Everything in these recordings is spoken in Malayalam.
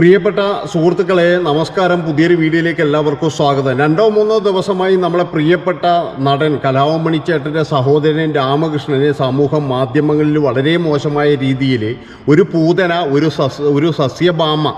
പ്രിയപ്പെട്ട സുഹൃത്തുക്കളെ നമസ്കാരം. പുതിയൊരു വീഡിയോയിലേക്ക് എല്ലാവർക്കും സ്വാഗതം. രണ്ടോ മൂന്നോ ദിവസമായി നമ്മളെ പ്രിയപ്പെട്ട നടൻ കലാവമണി ചേട്ടന്റെ സഹോദരൻ രാമകൃഷ്ണനെ സമൂഹ മാധ്യമങ്ങളിൽ വളരെ മോശമായ രീതിയിൽ ഒരു പൂതന ഒരു സസ് ഒരു സസ്യഭാമ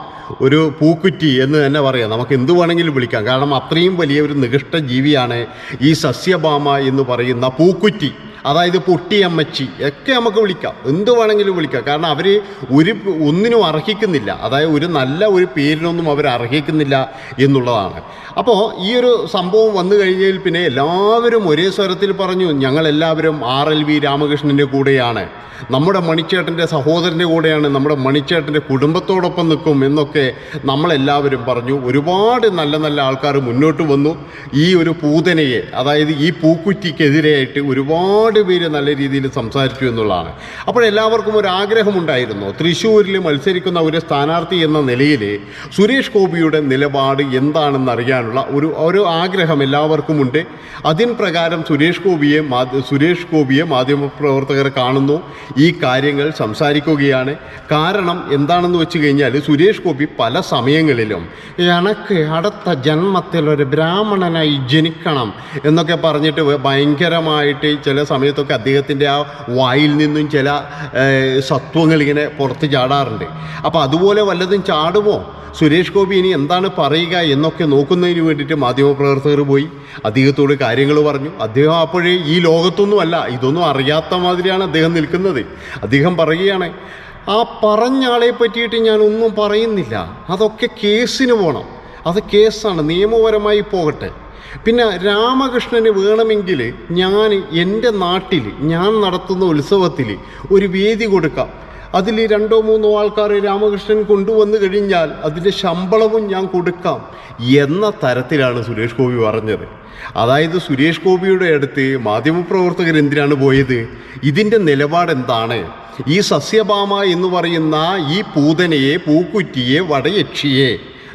ഒരു പൂക്കുറ്റി എന്ന് തന്നെ പറയാം. നമുക്ക് എന്ത് വേണമെങ്കിലും വിളിക്കാം. കാരണം അത്രയും വലിയ ഒരു നികൃഷ്ട ജീവിയാണ് ഈ സസ്യഭാമ എന്ന് പറയുന്ന പൂക്കുറ്റി. അതായത് പൊട്ടിയമ്മച്ചി ഒക്കെ നമുക്ക് വിളിക്കാം. എന്ത് വേണമെങ്കിലും വിളിക്കാം. കാരണം അവർ ഒരു ഒന്നിനും അർഹിക്കുന്നില്ല. അതായത് ഒരു നല്ല ഒരു പേരിനൊന്നും അവർ അർഹിക്കുന്നില്ല എന്നുള്ളതാണ്. അപ്പോൾ ഈ ഒരു സംഭവം വന്നു കഴിഞ്ഞതിൽ പിന്നെ എല്ലാവരും ഒരേ സ്വരത്തിൽ പറഞ്ഞു ഞങ്ങളെല്ലാവരും ആർ എൽ വി രാമകൃഷ്ണന്റെ കൂടെയാണ്. നമ്മുടെ മണിച്ചേട്ടന്റെ സഹോദരന്റെ കൂടെയാണ്. നമ്മുടെ മണിച്ചേട്ടന്റെ കുടുംബത്തോടൊപ്പം നിൽക്കും എന്നൊക്കെ നമ്മളെല്ലാവരും പറഞ്ഞു. ഒരുപാട് നല്ല നല്ല ആൾക്കാർ മുന്നോട്ട് വന്നു. ഈ ഒരു പൂതനയെ അതായത് ഈ പൂക്കുറ്റിക്കെതിരെയായിട്ട് ഒരുപാട് പേര് നല്ല രീതിയിൽ സംസാരിച്ചു എന്നുള്ളതാണ്. അപ്പോൾ എല്ലാവർക്കും ഒരു ആഗ്രഹമുണ്ടായിരുന്നു തൃശ്ശൂരിൽ മത്സരിക്കുന്ന ഒരു സ്ഥാനാർത്ഥി എന്ന നിലയിൽ സുരേഷ് ഗോപിയുടെ നിലപാട് എന്താണെന്ന് അറിയാനുള്ള ഒരു ഒരു ആഗ്രഹം എല്ലാവർക്കുമുണ്ട്. അതിന് പ്രകാരം സുരേഷ് ഗോപിയെ സുരേഷ് ഗോപിയെ മാധ്യമപ്രവർത്തകർ കാണുന്നു. ഈ കാര്യങ്ങൾ സംസാരിക്കുകയാണ്. കാരണം എന്താണെന്ന് വെച്ച് കഴിഞ്ഞാൽ സുരേഷ് ഗോപി പല സമയങ്ങളിലും എനക്ക് അടുത്ത ജന്മത്തിൽ ഒരു ബ്രാഹ്മണനായി ജനിക്കണം എന്നൊക്കെ പറഞ്ഞിട്ട് ഭയങ്കരമായിട്ട് ചില സമയത്തൊക്കെ അദ്ദേഹത്തിന്റെ ആ വായിൽ നിന്നും ചില ഇങ്ങനെ പുറത്ത് ചാടാറുണ്ട്. അപ്പോൾ അതുപോലെ വല്ലതും ചാടുമോ? സുരേഷ് ഗോപി ഇനി എന്താണ് പറയുക എന്നൊക്കെ നോക്കുന്നതിന് വേണ്ടിയിട്ട് മാധ്യമപ്രവർത്തകർ പോയി. അദ്ദേഹത്തോട് കാര്യങ്ങൾ പറഞ്ഞു. അദ്ദേഹം അപ്പോഴേ ഈ ലോകത്തൊന്നുമല്ല ഇതൊന്നും അറിയാത്ത മാതിരിയാണ് അദ്ദേഹം നിൽക്കുന്നത്. അദ്ദേഹം പറയുകയാണ് ആ പറഞ്ഞ ആളെ പറ്റിയിട്ട് ഞാനൊന്നും പറയുന്നില്ല. അതൊക്കെ കേസിന് പോകണം അത് കേസാണ്. നിയമപരമായി പോകട്ടെ. പിന്നെ രാമകൃഷ്ണന് വേണമെങ്കിൽ ഞാൻ എന്റെ നാട്ടിൽ ഞാൻ നടത്തുന്ന ഉത്സവത്തിൽ ഒരു വേദി കൊടുക്കാം. അതിൽ രണ്ടോ മൂന്നോ ആൾക്കാർ രാമകൃഷ്ണൻ കൊണ്ടുവന്നു കഴിഞ്ഞാൽ അതിന്റെ ശമ്പളവും ഞാൻ കൊടുക്കാം എന്ന തരത്തിലാണ് സുരേഷ് ഗോപി പറഞ്ഞത്. അതായത് സുരേഷ് ഗോപിയുടെ അടുത്ത് മാധ്യമപ്രവർത്തകർ എന്തിനാണ് പോയത്? ഇതിന്റെ നിലപാട് എന്താണ്? ഈ സസ്യഭാമ എന്ന് പറയുന്ന ഈ പൂതനയെ പൂക്കുറ്റിയെ വടയക്ഷിയെ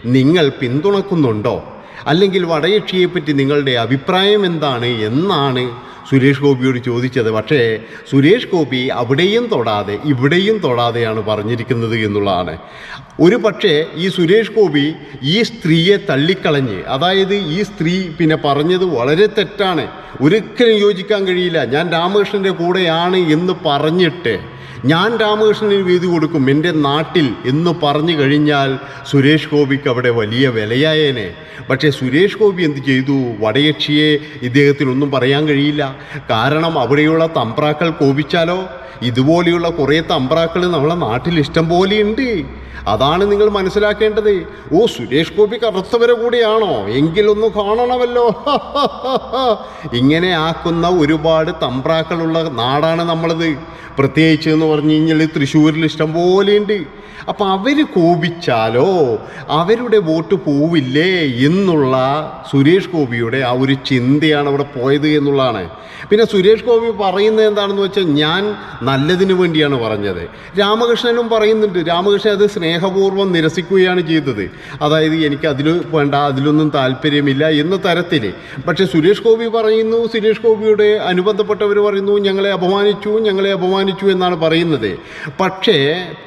നിങ്ങൾ പിന്തുണക്കുന്നുണ്ടോ? അല്ലെങ്കിൽ വടയക്ഷിയെപ്പറ്റി നിങ്ങളുടെ അഭിപ്രായം എന്താണ് എന്നാണ് സുരേഷ് ഗോപിയോട് ചോദിച്ചത്. പക്ഷേ സുരേഷ് ഗോപി അവിടെയും തൊടാതെ ഇവിടെയും തൊടാതെയാണ് പറഞ്ഞിരിക്കുന്നത് എന്നുള്ളതാണ്. ഒരു പക്ഷേ ഈ സുരേഷ് ഗോപി ഈ സ്ത്രീയെ തള്ളിക്കളഞ്ഞ് അതായത് ഈ സ്ത്രീ പിന്നെ പറഞ്ഞത് വളരെ തെറ്റാണ്. ഒരിക്കലും യോജിക്കാൻ കഴിയില്ല. ഞാൻ രാമകൃഷ്ണന്റെ കൂടെയാണ് എന്ന് പറഞ്ഞിട്ട് ഞാൻ രാമകൃഷ്ണന് വീതി കൊടുക്കും എന്റെ നാട്ടിൽ എന്ന് പറഞ്ഞു കഴിഞ്ഞാൽ സുരേഷ് ഗോപിക്ക് അവിടെ വലിയ വിലയായേനെ. പക്ഷേ സുരേഷ് ഗോപി എന്ത് ചെയ്തു? വടയക്ഷിയെ ഇദ്ദേഹത്തിനൊന്നും പറയാൻ കഴിയില്ല. കാരണം അവിടെയുള്ള തമ്പ്രാക്കൾ കോപിച്ചാലോ? ഇതുപോലെയുള്ള കുറേ തമ്പ്രാക്കൾ നമ്മളെ നാട്ടിൽ ഇഷ്ടം പോലെയുണ്ട് അതാണ് നിങ്ങൾ മനസ്സിലാക്കേണ്ടത്. ഓ സുരേഷ് ഗോപി കറുത്തവരെ കൂടിയാണോ? എങ്കിലൊന്ന് കാണണമല്ലോ. ഇങ്ങനെ ആക്കുന്ന ഒരുപാട് തമ്പ്രാക്കളുള്ള നാടാണ് നമ്മളത്. പ്രത്യേകിച്ച് എന്ന് പറഞ്ഞു കഴിഞ്ഞാൽ തൃശ്ശൂരിൽ ഇഷ്ടം പോലെയുണ്ട്. അപ്പം അവർ കോപിച്ചാലോ? അവരുടെ വോട്ട് പോവില്ലേ എന്നുള്ള സുരേഷ് ഗോപിയുടെ ആ ഒരു ചിന്തയാണ് അവിടെ പോയത് എന്നുള്ളതാണ്. പിന്നെ സുരേഷ് ഗോപി പറയുന്നത് എന്താണെന്ന് വെച്ചാൽ ഞാൻ നല്ലതിന് വേണ്ടിയാണ് പറഞ്ഞത്. രാമകൃഷ്ണനും പറയുന്നുണ്ട്. രാമകൃഷ്ണൻ അത് സ്നേഹപൂർവം നിരസിക്കുകയാണ് ചെയ്തത്. അതായത് എനിക്ക് അതിൽ വേണ്ട അതിലൊന്നും താല്പര്യമില്ല എന്ന തരത്തിൽ പക്ഷേ സുരേഷ് ഗോപി പറയുന്നു സുരേഷ് ഗോപിയുടെ അനുബന്ധപ്പെട്ടവർ പറയുന്നു ഞങ്ങളെ അപമാനിച്ചു ഞങ്ങളെ അപമാനിച്ചു എന്നാണ് പറയുന്നത്. പക്ഷേ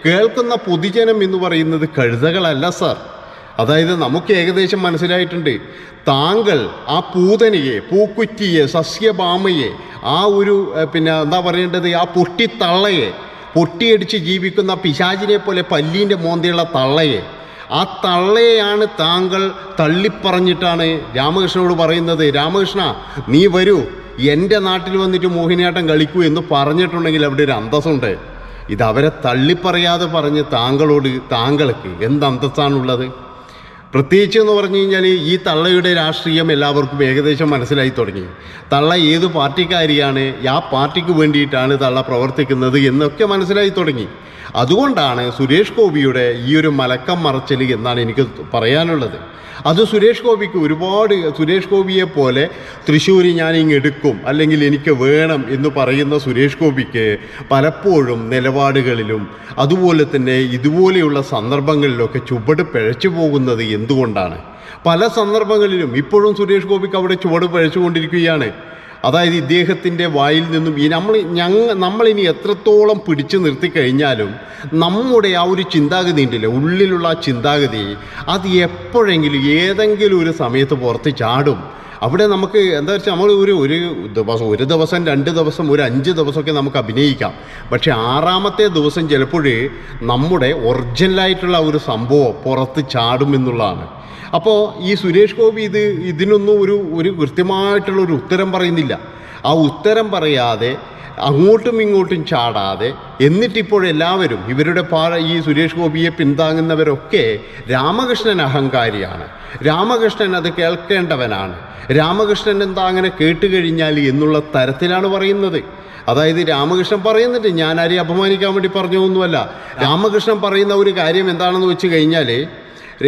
കേൾക്കുന്ന പൊതുജനം എന്ന് പറയുന്നത് കഴുതകളല്ല സാർ. അതായത് നമുക്ക് ഏകദേശം മനസ്സിലായിട്ടുണ്ട്. താങ്കൾ ആ പൂതനയെ പൂക്കുറ്റിയെ സസ്യഭാമയെ ആ ഒരു പിന്നെ എന്താ പറയേണ്ടത്? ആ പൊട്ടിത്തള്ളയെ പൊട്ടിയടിച്ച് ജീവിക്കുന്ന പിശാചിനെ പോലെ പല്ലീന്റെ മോന്തയുള്ള തള്ളയെ. ആ തള്ളയെയാണ് താങ്കൾ തള്ളിപ്പറഞ്ഞിട്ടാണ് രാമകൃഷ്ണനോട് പറയുന്നത്. രാമകൃഷ്ണ നീ വരൂ. എന്റെ നാട്ടിൽ വന്നിട്ട് മോഹിനിയാട്ടം കളിക്കൂ എന്ന് പറഞ്ഞിട്ടുണ്ടെങ്കിൽ അവിടെ ഒരു അന്തസ്സുണ്ട്. ഇത് അവരെ തള്ളിപ്പറയാതെ പറഞ്ഞ് താങ്കളോട് താങ്കൾക്ക് എന്ത് അന്തസ്സാണുള്ളത്? പ്രത്യേകിച്ച് എന്ന് പറഞ്ഞു കഴിഞ്ഞാൽ ഈ തള്ളയുടെ രാഷ്ട്രീയം എല്ലാവർക്കും ഏകദേശം മനസ്സിലായി തുടങ്ങി. തള്ള ഏത് പാർട്ടിക്കാരിയാണ് ആ പാർട്ടിക്ക് വേണ്ടിയിട്ടാണ് തള്ള പ്രവർത്തിക്കുന്നത് എന്നൊക്കെ മനസ്സിലായി തുടങ്ങി. അതുകൊണ്ടാണ് സുരേഷ് ഗോപിയുടെ ഈ ഒരു മലക്കം മറച്ചൽ എന്നാണ് എനിക്ക് പറയാനുള്ളത്. അത് സുരേഷ് ഗോപിക്ക് ഒരുപാട് സുരേഷ് ഗോപിയെ പോലെ തൃശ്ശൂർ ഞാൻ ഇങ്ങെടുക്കും അല്ലെങ്കിൽ എനിക്ക് വേണം എന്ന് പറയുന്ന സുരേഷ് ഗോപിക്ക് പലപ്പോഴും നിലപാടുകളിലും അതുപോലെ തന്നെ ഇതുപോലെയുള്ള സന്ദർഭങ്ങളിലൊക്കെ ചുവട് പിഴച്ചു പോകുന്നത് എന്തുകൊണ്ടാണ്? പല സന്ദർഭങ്ങളിലും ഇപ്പോഴും സുരേഷ് ഗോപിക്ക് അവിടെ ചുവട് പഴച്ചുകൊണ്ടിരിക്കുകയാണ്. അതായത് ഇദ്ദേഹത്തിന്റെ വായിൽ നിന്നും ഈ നമ്മൾ ഞങ്ങൾ നമ്മളിനി എത്രത്തോളം പിടിച്ചു നിർത്തി കഴിഞ്ഞാലും നമ്മുടെ ആ ഒരു ചിന്താഗതി ഉണ്ടല്ലോ? ഉള്ളിലുള്ള ആ ചിന്താഗതി അത് എപ്പോഴെങ്കിലും ഏതെങ്കിലും ഒരു സമയത്ത് പുറത്ത് ചാടും. അവിടെ നമുക്ക് എന്താ വെച്ചാൽ നമ്മൾ ഒരു ഒരു ദിവസം ഒരു ദിവസം രണ്ട് ദിവസം ഒരു അഞ്ച് ദിവസമൊക്കെ നമുക്ക് അഭിനയിക്കാം. പക്ഷേ ആറാമത്തെ ദിവസം ചിലപ്പോൾ നമ്മുടെ ഒറിജിനലായിട്ടുള്ള ഒരു സംഭവം പുറത്ത് ചാടും എന്നുള്ളതാണ്. അപ്പോൾ ഈ സുരേഷ് ഗോപി ഇത് ഇതിനൊന്നും ഒരു ഒരു കൃത്യമായിട്ടുള്ള ഒരു ഉത്തരം പറയുന്നില്ല. ആ ഉത്തരം പറയാതെ അങ്ങോട്ടും ഇങ്ങോട്ടും ചാടാതെ എന്നിട്ടിപ്പോൾ എല്ലാവരും ഇവരുടെ പാ ഈ സുരേഷ് ഗോപിയെ പിന്താങ്ങുന്നവരൊക്കെ രാമകൃഷ്ണൻ അഹങ്കാരിയാണ്. രാമകൃഷ്ണൻ അത് കേൾക്കേണ്ടവനാണ്. രാമകൃഷ്ണൻ എന്താ അങ്ങനെ കേട്ട് കഴിഞ്ഞാൽ എന്നുള്ള തരത്തിലാണ് പറയുന്നത്. അതായത് രാമകൃഷ്ണൻ പറയുന്നുണ്ട് ഞാൻ ആരെയും അപമാനിക്കാൻ വേണ്ടി പറഞ്ഞൊന്നുമല്ല രാമകൃഷ്ണൻ പറയുന്ന ഒരു കാര്യം എന്താണെന്ന് വെച്ച് കഴിഞ്ഞാൽ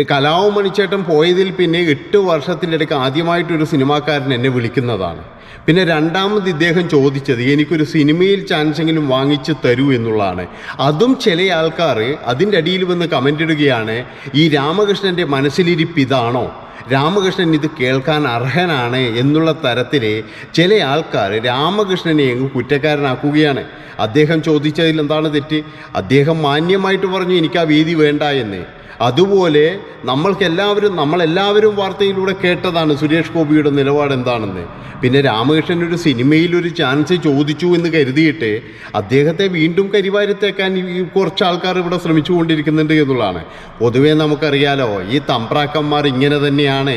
കലാവ് മണിച്ചേട്ടൻ പോയതിൽ പിന്നെ എട്ട് വർഷത്തിനിടയ്ക്ക് ആദ്യമായിട്ടൊരു സിനിമാക്കാരൻ എന്നെ വിളിക്കുന്നതാണ്. പിന്നെ രണ്ടാമത് ഇദ്ദേഹം ചോദിച്ചത് എനിക്കൊരു സിനിമയിൽ ചാൻസ് എങ്കിലും വാങ്ങിച്ച് തരൂ എന്നുള്ളതാണ്. അതും ചില ആൾക്കാർ അതിന്റെ അടിയിൽ വന്ന് കമന്റ് ഇടുകയാണ് ഈ രാമകൃഷ്ണന്റെ മനസ്സിലിരിപ്പ് ഇതാണോ? രാമകൃഷ്ണൻ ഇത് കേൾക്കാൻ അർഹനാണ്? എന്നുള്ള തരത്തിൽ ചില ആൾക്കാർ രാമകൃഷ്ണനെ അങ്ങ് കുറ്റക്കാരനാക്കുകയാണ്. അദ്ദേഹം ചോദിച്ചതിൽ എന്താണ് തെറ്റ്? അദ്ദേഹം മാന്യമായിട്ട് പറഞ്ഞു എനിക്ക് ആ വേദി വേണ്ട എന്ന്. അതുപോലെ നമ്മൾക്കെല്ലാവരും നമ്മളെല്ലാവരും വാർത്തയിലൂടെ കേട്ടതാണ് സുരേഷ് ഗോപിയുടെ നിലപാട് എന്താണെന്ന്. പിന്നെ രാമകൃഷ്ണൻ ഒരു സിനിമയിൽ ഒരു ചാൻസ് ചോദിച്ചു എന്ന് കരുതിയിട്ട് അദ്ദേഹത്തെ വീണ്ടും കരിവാരിത്തേക്കാൻ ഈ കുറച്ച് ആൾക്കാർ ഇവിടെ ശ്രമിച്ചുകൊണ്ടിരിക്കുന്നുണ്ട് എന്നുള്ളതാണ്. പൊതുവേ നമുക്കറിയാലോ ഈ തമ്പ്രാക്കന്മാർ ഇങ്ങനെ തന്നെയാണ്.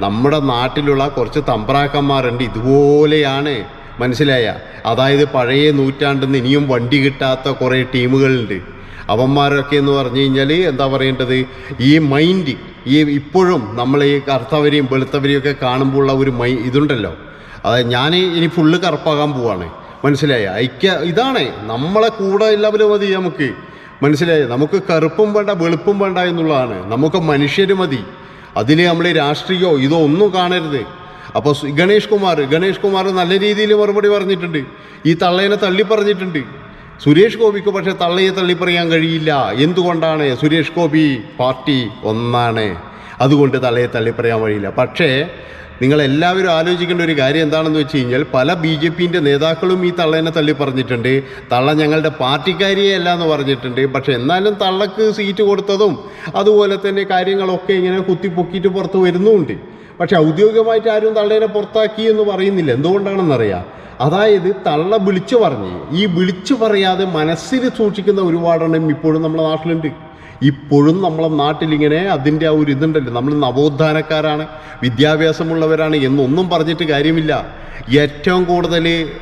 നമ്മുടെ നാട്ടിലുള്ള കുറച്ച് തമ്പ്രാക്കന്മാരുണ്ട് ഇതുപോലെയാണ്. മനസ്സിലായ? അതായത് പഴയ നൂറ്റാണ്ടിൽ നിന്ന് ഇനിയും വണ്ടി കിട്ടാത്ത കുറേ ടീമുകളുണ്ട്. അവന്മാരൊക്കെ എന്ന് പറഞ്ഞു കഴിഞ്ഞാൽ എന്താ പറയേണ്ടത്? ഈ മൈൻഡ് ഈ ഇപ്പോഴും നമ്മൾ ഈ കറുത്തവരെയും വെളുത്തവരെയും ഒക്കെ കാണുമ്പോൾ ഉള്ള ഒരു മൈ ഇതുണ്ടല്ലോ. അതായത് ഞാൻ ഇനി ഫുള്ള് കറുപ്പാകാൻ പോവാണ്. മനസ്സിലായ? ഐക്യ ഇതാണ്. നമ്മളെ കൂടെ എല്ലാവരും മതി നമുക്ക്. മനസ്സിലായ? നമുക്ക് കറുപ്പും വേണ്ട വെളുപ്പും വേണ്ട എന്നുള്ളതാണ്. നമുക്ക് മനുഷ്യർ മതി. അതിൽ നമ്മൾ രാഷ്ട്രീയോ ഇതോ ഒന്നും കാണരുത്. അപ്പോൾ ഗണേഷ് കുമാർ ഗണേഷ് കുമാർ നല്ല രീതിയിൽ മറുപടി പറഞ്ഞിട്ടുണ്ട്. ഈ തള്ളേനെ തള്ളി പറഞ്ഞിട്ടുണ്ട്. സുരേഷ് ഗോപിക്ക് പക്ഷെ തള്ളിയെ തള്ളി പറയാൻ കഴിയില്ല. എന്തുകൊണ്ടാണ് സുരേഷ് ഗോപി പാർട്ടി ഒന്നാണ്? അതുകൊണ്ട് തള്ളയെ തള്ളി പറയാൻ കഴിയില്ല. പക്ഷേ നിങ്ങളെല്ലാവരും ആലോചിക്കേണ്ട ഒരു കാര്യം എന്താണെന്ന് വെച്ച് കഴിഞ്ഞാൽ പല ബി ജെ പിന്റെ നേതാക്കളും ഈ തള്ളേനെ തള്ളി പറഞ്ഞിട്ടുണ്ട് തള്ള ഞങ്ങളുടെ പാർട്ടിക്കാരിയെ അല്ല എന്ന് പറഞ്ഞിട്ടുണ്ട്. പക്ഷെ എന്നാലും തള്ളക്ക് സീറ്റ് കൊടുത്തതും അതുപോലെ തന്നെ കാര്യങ്ങളൊക്കെ ഇങ്ങനെ കുത്തിപ്പൊക്കിയിട്ട് പുറത്ത് വരുന്നുമുണ്ട് പക്ഷെ ഔദ്യോഗികമായിട്ട് ആരും തള്ളേനെ പുറത്താക്കി എന്ന് പറയുന്നില്ല. എന്തുകൊണ്ടാണെന്നറിയാം? അതായത് തള്ള വിളിച്ചു പറഞ്ഞ്. ഈ വിളിച്ചു പറയാതെ മനസ്സിൽ സൂക്ഷിക്കുന്ന ഒരുപാടെണ്ണം ഇപ്പോഴും നമ്മുടെ നാട്ടിലുണ്ട്. ഇപ്പോഴും നമ്മളെ നാട്ടിലിങ്ങനെ അതിന്റെ ആ ഒരു ഇതുണ്ടല്ലോ. നമ്മൾ നവോത്ഥാനക്കാരാണ് വിദ്യാഭ്യാസമുള്ളവരാണ് എന്നൊന്നും പറഞ്ഞിട്ട് കാര്യമില്ല. ഏറ്റവും കൂടുതൽ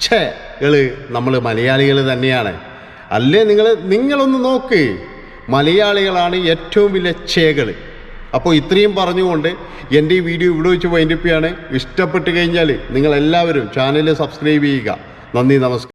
ഛേകൾ നമ്മൾ മലയാളികൾ തന്നെയാണ്. അല്ലേ നിങ്ങൾ നിങ്ങളൊന്ന് നോക്ക്. മലയാളികളാണ് ഏറ്റവും വലിയ ഛേകൾ അപ്പോൾ ഇത്രയും പറഞ്ഞുകൊണ്ട് എന്റെ ഈ വീഡിയോ ഇവിടെ വെച്ച് വൈൻഡപ്പ് ഇഷ്ടപ്പെട്ട് കഴിഞ്ഞാൽ നിങ്ങളെല്ലാവരും ചാനൽ സബ്സ്ക്രൈബ് ചെയ്യുക. നന്ദി നമസ്കാരം.